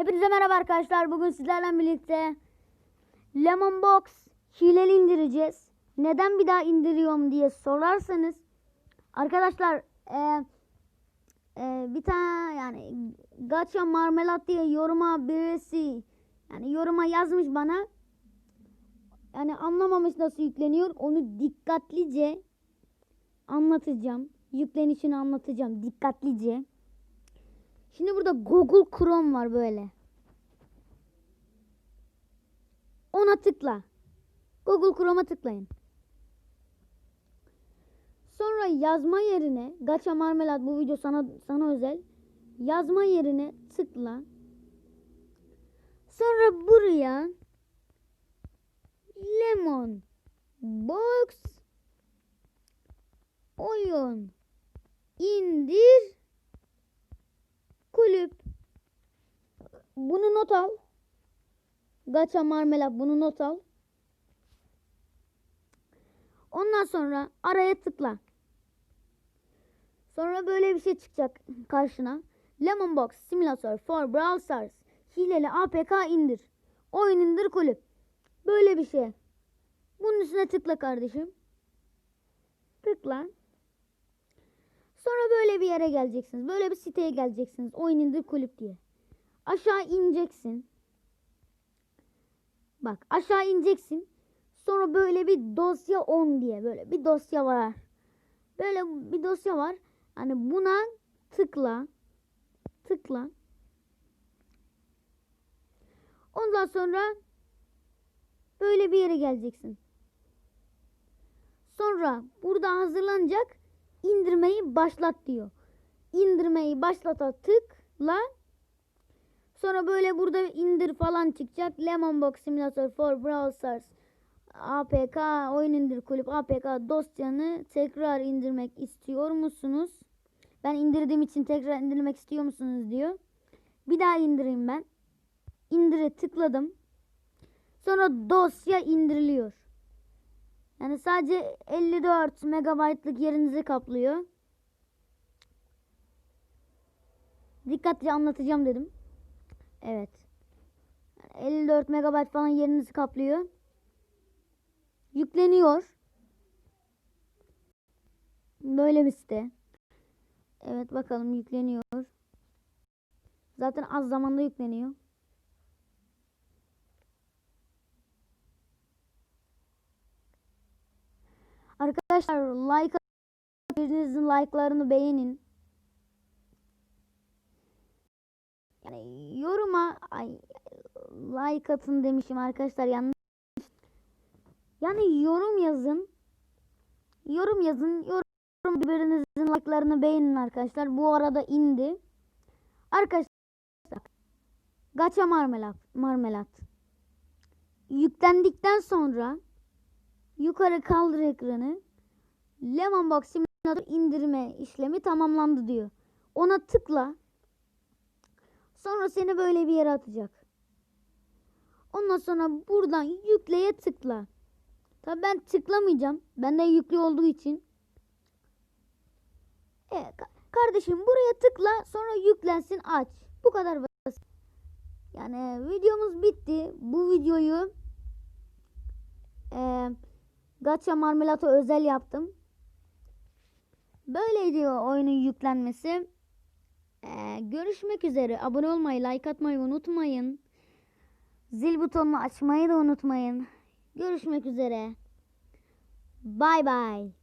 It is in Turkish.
Hepinize merhaba arkadaşlar. Bugün sizlerle birlikte Lemon Box hileli indireceğiz. Neden bir daha indiriyorum diye sorarsanız arkadaşlar e, e, bir tane yani Gacha Marmelat diye yoruma birisi yani yoruma yazmış bana. Yani anlamamış nasıl yükleniyor. Onu dikkatlice anlatacağım. Yüklenişini anlatacağım dikkatlice. Şimdi burada Google Chrome var böyle. Ona tıkla. Google Chrome'a tıklayın. Sonra yazma yerine Gacha Marmelat bu video sana sana özel. Yazma yerine tıkla. Sonra buraya Lemon Box oyun indir kulüp. Bunu not al. Gacha marmelat bunu not al. Ondan sonra araya tıkla. Sonra böyle bir şey çıkacak karşına. Lemon Box Simulator for Brawl Stars. Hileli APK indir. Oyun indir kulüp. Böyle bir şey. Bunun üstüne tıkla kardeşim. Tıkla. Böyle bir yere geleceksiniz. Böyle bir siteye geleceksiniz. Oyun indir kulüp diye. Aşağı ineceksin. Bak aşağı ineceksin. Sonra böyle bir dosya 10 diye böyle bir dosya var. Böyle bir dosya var. Hani buna tıkla. Tıkla. Ondan sonra böyle bir yere geleceksin. Sonra burada hazırlanacak indirmeyi başlat diyor. İndirmeyi başlata tıkla. Sonra böyle burada indir falan çıkacak. Lemon Box Simulator for Brawl Stars APK oyun indir kulüp APK dosyanı tekrar indirmek istiyor musunuz? Ben indirdiğim için tekrar indirmek istiyor musunuz diyor. Bir daha indireyim ben. İndire tıkladım. Sonra dosya indiriliyor. Yani sadece 54 megabaytlık yerinizi kaplıyor. Dikkatli anlatacağım dedim. Evet. 54 megabayt falan yerinizi kaplıyor. Yükleniyor. Böyle bir site. Evet bakalım yükleniyor. Zaten az zamanda yükleniyor. Arkadaşlar like birinizin like'larını beğenin. Yani yoruma ay like atın demişim arkadaşlar yanlış. Yani yorum yazın. Yorum yazın. Yorum birbirinizin like'larını beğenin arkadaşlar. Bu arada indi. Arkadaşlar Gacha marmelat marmelat. Yüklendikten sonra yukarı kaldır ekranı. Lemon Box Simulator indirme işlemi tamamlandı diyor. Ona tıkla. Sonra seni böyle bir yere atacak. Ondan sonra buradan yükleye tıkla. Tabii ben tıklamayacağım. Bende yüklü olduğu için. Evet, kardeşim buraya tıkla sonra yüklensin aç. Bu kadar basit. Yani videomuz bitti. Bu videoyu e, Gacha Marmelat'a özel yaptım. Böyleydi oyunun yüklenmesi. Ee, görüşmek üzere. Abone olmayı, like atmayı unutmayın. Zil butonunu açmayı da unutmayın. Görüşmek üzere. Bay bay.